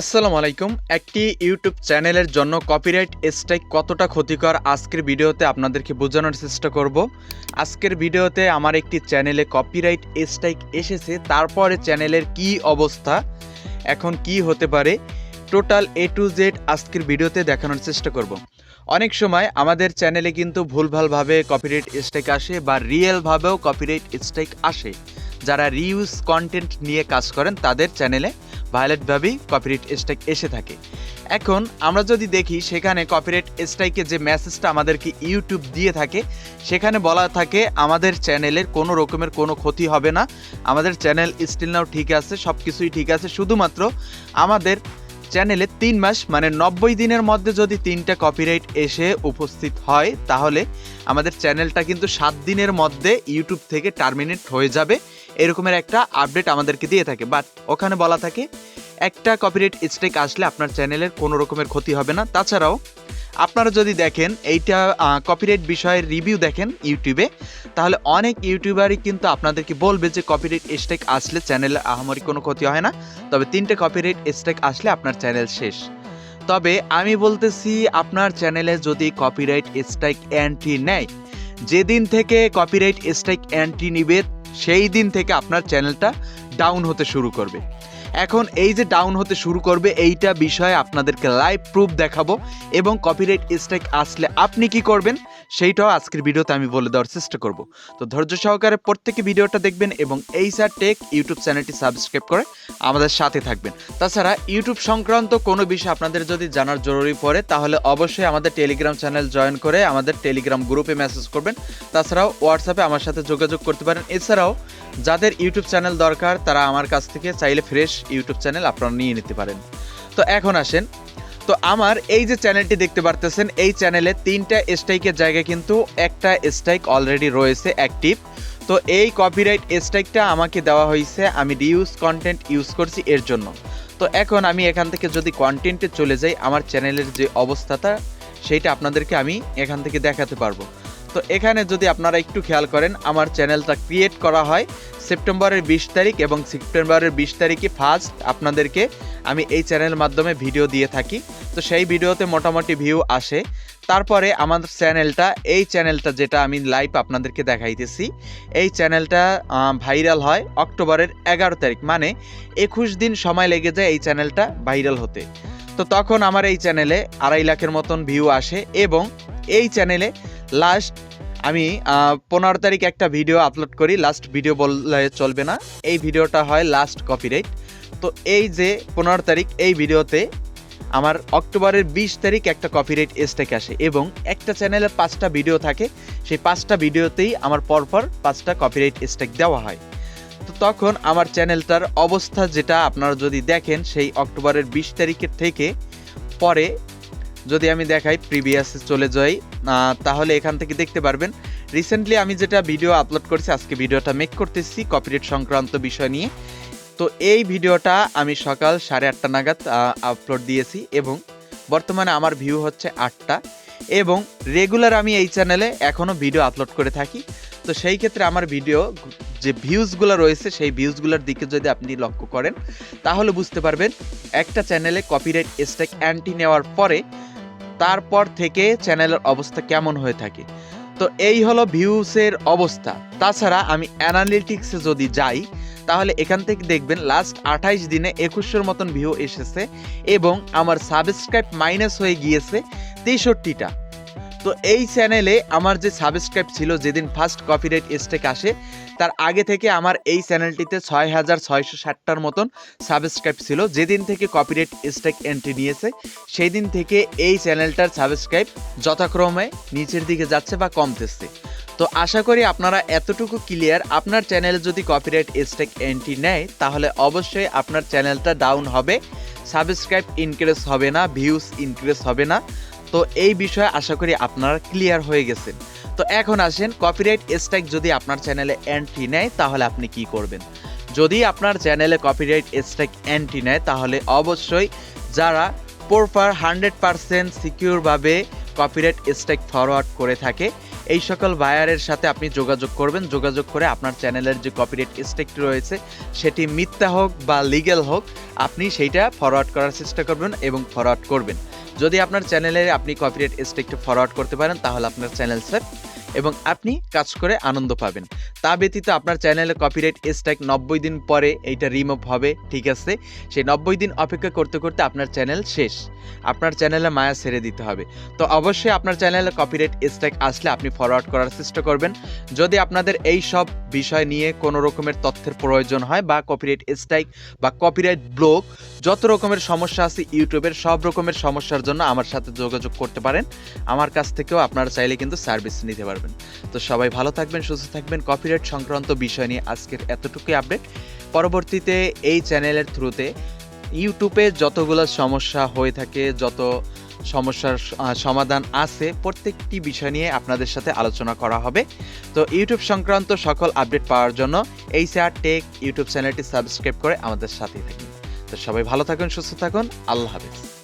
আসসালামু আলাইকুম। একটি ইউটিউব চ্যানেলের জন্য কপিরাইট স্ট্রাইক কতটা ক্ষতিকর আজকের ভিডিওতে আপনাদেরকে বোঝানোর চেষ্টা করব। আজকের ভিডিওতে আমার একটি চ্যানেলে কপিরাইট স্ট্রাইক এসেছে, তারপরে চ্যানেলের কি অবস্থা, এখন কি হতে পারে টোটাল এ টু জেড আজকের ভিডিওতে দেখানোর চেষ্টা করব। অনেক সময় আমাদের চ্যানেলে কিন্তু ভুলভালভাবে কপিরাইট স্ট্রাইক আসে বা রিয়েলভাবেও কপিরাইট স্ট্রাইক আসে। যারা রিউজ কন্টেন্ট নিয়ে কাজ করেন, তাদের চ্যানেলে ভায়োলেটভাবেই কপিরাইট স্ট্রাইক এসে থাকে। এখন আমরা যদি দেখি সেখানে কপিরাইট স্ট্রাইকে যে মেসেজটা আমাদেরকে ইউটিউব দিয়ে থাকে, সেখানে বলা থাকে আমাদের চ্যানেলের কোনো রকমের কোনো ক্ষতি হবে না, আমাদের চ্যানেল স্টিল নাও ঠিক আছে সব কিছুই ঠিক আছে, শুধুমাত্র আমাদের চ্যানেলে তিন মাস মানে নব্বই দিনের মধ্যে যদি তিনটা কপিরাইট এসে উপস্থিত হয়, তাহলে আমাদের চ্যানেলটা কিন্তু সাত দিনের মধ্যে ইউটিউব থেকে টার্মিনেট হয়ে যাবে। এরকমের একটা আপডেট আমাদেরকে দিয়ে থাকে। বাট ওখানে বলা থাকে, একটা কপিরাইট স্ট্রাইক আসলে আপনার চ্যানেলের কোনো রকমের ক্ষতি হবে না। তাছাড়াও, আপনারা যদি দেখেন, এইটা কপিরাইট বিষয়ের রিভিউ দেখেন ইউটিউবে তাহলে অনেক ইউটিউবারই কিন্তু আপনাদেরকে বলবে যে কপিরাইট স্ট্রাইক আসলে চ্যানেলের আহামরি কোনো ক্ষতি হয় না। তবে তিনটে কপিরাইট স্ট্রাইক আসলে আপনার চ্যানেল শেষ। তবে আমি বলতেছি, আপনার চ্যানেলে যদি কপিরাইট স্ট্রাইক অ্যান্টি নেয়, যেদিন থেকে কপিরাইট স্ট্রাইক অ্যান্টি নিবে সেই দিন থেকে আপনার চ্যানেলটা ডাউন হতে শুরু করবে। এখন এই যে ডাউন হতে শুরু করবে, এইটা বিষয়ে আপনাদেরকে লাইভ প্রুফ দেখাবো এবং কপিরাইট স্ট্রাইক আসলে আপনি কি করবেন, সেইটাও আজকের ভিডিওতে আমি বলে দেওয়ার চেষ্টা করব। তো ধৈর্য সহকারে প্রত্যেকে ভিডিওটা দেখবেন এবং এই স্যার টেক ইউটিউব চ্যানেলটি সাবস্ক্রাইব করে আমাদের সাথে থাকবেন। তাছাড়া ইউটিউব সংক্রান্ত কোনো বিষয় আপনাদের যদি জানার জরুরি পড়ে, তাহলে অবশ্যই আমাদের টেলিগ্রাম চ্যানেল জয়েন করে আমাদের টেলিগ্রাম গ্রুপে মেসেজ করবেন। তাছাড়াও হোয়াটসঅ্যাপে আমার সাথে যোগাযোগ করতে পারেন। এছাড়াও যাদের ইউটিউব চ্যানেল দরকার, তারা আমার কাছ থেকে চাইলে ফ্রেশ ইউটিউব চ্যানেল আপনারা নিয়ে নিতে পারেন। তো এখন আসেন। তো আমার এই যে চ্যানেলটি দেখতে পারতেছেন, এই চ্যানেলে তিনটা স্ট্রাইকের জায়গায় কিন্তু একটা স্ট্রাইক অলরেডি রয়েছে অ্যাক্টিভ তো এই কপিরাইট স্ট্রাইকটা আমাকে দেওয়া হয়েছে, আমি রিউজ কন্টেন্ট ইউজ করছি এর জন্য। তো এখন আমি এখান থেকে যদি কন্টেন্টে চলে যাই, আমার চ্যানেলের যে অবস্থাটা সেইটা আপনাদেরকে আমি এখান থেকে দেখাতে পারব। তো এখানে যদি আপনারা একটু খেয়াল করেন, আমার চ্যানেলটা ক্রিয়েট করা হয় সেপ্টেম্বরের বিশ তারিখ এবং সেপ্টেম্বরের বিশ তারিখে ফার্স্ট আপনাদেরকে আমি এই চ্যানেলের মাধ্যমে ভিডিও দিয়ে থাকি। তো সেই ভিডিওতে মোটামুটি ভিউ আসে। তারপরে আমাদের চ্যানেলটা, এই চ্যানেলটা যেটা আমি লাইভ আপনাদেরকে দেখাইতেছি, এই চ্যানেলটা ভাইরাল হয় অক্টোবরের এগারো তারিখ। মানে একুশ দিন সময় লেগে যায় এই চ্যানেলটা ভাইরাল হতে। তো তখন আমার এই চ্যানেলে আড়াই লাখের মতন ভিউ আসে এবং এই চ্যানেলে লাস্ট আমি পনেরো তারিখ একটা ভিডিও আপলোড করি। লাস্ট ভিডিও বললে চলবে না। এই ভিডিওটা হয় লাস্ট কপিরাইট তো এই যে পনেরো তারিখ, এই ভিডিওতে আমার অক্টোবরের বিশ তারিখ একটা কপিরাইট স্টেক আসে এবং একটা চ্যানেলে পাঁচটা ভিডিও থাকে। সেই পাঁচটা ভিডিওতেই আমার পরপর পাঁচটা কপিরাইট স্টেক দেওয়া হয়। তো তখন আমার চ্যানেলটার অবস্থা যেটা আপনারা যদি দেখেন, সেই অক্টোবরের বিশ তারিখের থেকে পরে যদি আমি দেখাই প্রিভিয়াসে চলে যাই তাহলে এখান থেকে দেখতে পারবেন। রিসেন্টলি আমি যেটা ভিডিও আপলোড করছি, আজকে ভিডিওটা মেক করতেছি কপিরাইট সংক্রান্ত বিষয় নিয়ে। তো এই ভিডিওটা আমি সকাল সাড়ে আটটা নাগাদ আপলোড দিয়েছি এবং বর্তমানে আমার ভিউ হচ্ছে আটটা। এবং রেগুলার আমি এই চ্যানেলে এখনও ভিডিও আপলোড করে থাকি। তো সেই ক্ষেত্রে আমার ভিডিও যে ভিউজগুলো রয়েছে, সেই ভিউজগুলোর দিকে যদি আপনি লক্ষ্য করেন, তাহলে বুঝতে পারবেন একটা চ্যানেলে কপিরাইট স্ট্রাইক অ্যান্টি নেওয়ার পরে তারপর থেকে চ্যানেলের অবস্থা কেমন হয়ে থাকে? তো এই হলো ভিউসের অবস্থা। তাছাড়া আমি অ্যানালিটিক্সে যদি যাই, তাহলে এখান থেকে দেখবেন লাস্ট আঠাইশ দিনে একুশশোর মতন ভিউ এসেছে এবং আমার সাবস্ক্রাইব মাইনাস হয়ে গিয়েছে তেষট্টিটা। তো এই চ্যানেলে আমার যে সাবস্ক্রাইব ছিল যেদিন ফার্স্ট কপিরাইট স্টেক আসে, তার আগে থেকে আমার এই চ্যানেলটিতে ছয় হাজার ছয়শো ষাটটার মতন সাবস্ক্রাইব ছিল, যেদিন থেকে কপিরাইট স্টেক এন্ট্রি নিয়েছে সেই দিন থেকে এই চ্যানেলটার সাবস্ক্রাইব যথাক্রমে নিচের দিকে যাচ্ছে বা কমতেছে। তো আশা করি আপনারা এতটুকু ক্লিয়ার আপনার চ্যানেলে যদি কপিরাইট স্টেক এন্ট্রি নেয়, তাহলে অবশ্যই আপনার চ্যানেলটা ডাউন হবে সাবস্ক্রাইব ইনক্রিজ হবে না ভিউজ ইনক্রিজ হবে না। তো এই বিষয়ে আশা করি আপনারা ক্লিয়ার হয়ে গেছেন তো এখন আসেন কপিরাইট স্ট্রাইক যদি আপনার চ্যানেলে এন্ট্রি নেয়, তাহলে আপনি কি করবেন? যদি আপনার চ্যানেলে কপিরাইট স্ট্রাইক এন্ট্রি নেয়, তাহলে অবশ্যই যারা প্রপার হান্ড্রেড পারসেন্ট সিকিউরভাবে কপিরাইট স্ট্রাইক ফরওয়ার্ড করে থাকে এই সকল বায়ারের সাথে আপনি যোগাযোগ করবেন। যোগাযোগ করে আপনার চ্যানেলের যে কপিরাইট স্টেকটি রয়েছে, সেটি মিথ্যা হোক বা লিগ্যাল হোক, আপনি সেইটা ফরওয়ার্ড করার চেষ্টা করবেন এবং ফরওয়ার্ড করবেন। যদি আপনার চ্যানেলে আপনি কপিরাইট স্টেকটি ফরওয়ার্ড করতে পারেন, তাহলে আপনার চ্যানেল সেফ এবং আপনি কাজ করে আনন্দ পাবেন। তা ব্যতীত আপনার চ্যানেলে কপিরাইট স্ট্রাইক নব্বই দিন পরে এইটা রিমুভ হবে, ঠিক আছে? সেই নব্বই দিন অপেক্ষা করতে করতে আপনার চ্যানেল শেষ। আপনার চ্যানেলে মায়া ছেড়ে দিতে হবে। তো অবশ্যই আপনার চ্যানেলে কপিরাইট স্ট্রাইক আসলে আপনি ফরওয়ার্ড করার চেষ্টা করবেন। যদি আপনাদের এই সব বিষয় নিয়ে কোনো রকমের তথ্যের প্রয়োজন হয় বা কপিরাইট স্ট্রাইক বা কপিরাইট ব্লক যত রকমের সমস্যা আছে ইউটিউবের সব রকমের সমস্যার জন্য আমার সাথে যোগাযোগ করতে পারেন। আমার কাছ থেকেও আপনারা চাইলে কিন্তু সার্ভিস নিতে পারবেন। তো সবাই ভালো থাকবেন, সুস্থ থাকবেন। কপিরাইট সংক্রান্ত বিষয় নিয়ে আজকের এতটুকুই আপডেট পরবর্তীতে এই চ্যানেলের থ্রুতে ইউটিউবে যতগুলো সমস্যা হয়ে থাকে, যত সমস্যার সমাধান আছে। প্রত্যেকটি বিষয় নিয়ে আপনাদের সাথে আলোচনা করা হবে। তো ইউটিউব সংক্রান্ত সকল আপডেট পাওয়ার জন্য এই শেয়ার টেক ইউটিউব চ্যানেলটি সাবস্ক্রাইব করে আমাদের সাথেই থাকুন। তো সবাই ভালো থাকুন, সুস্থ থাকুন। আল্লাহ হাফেজ।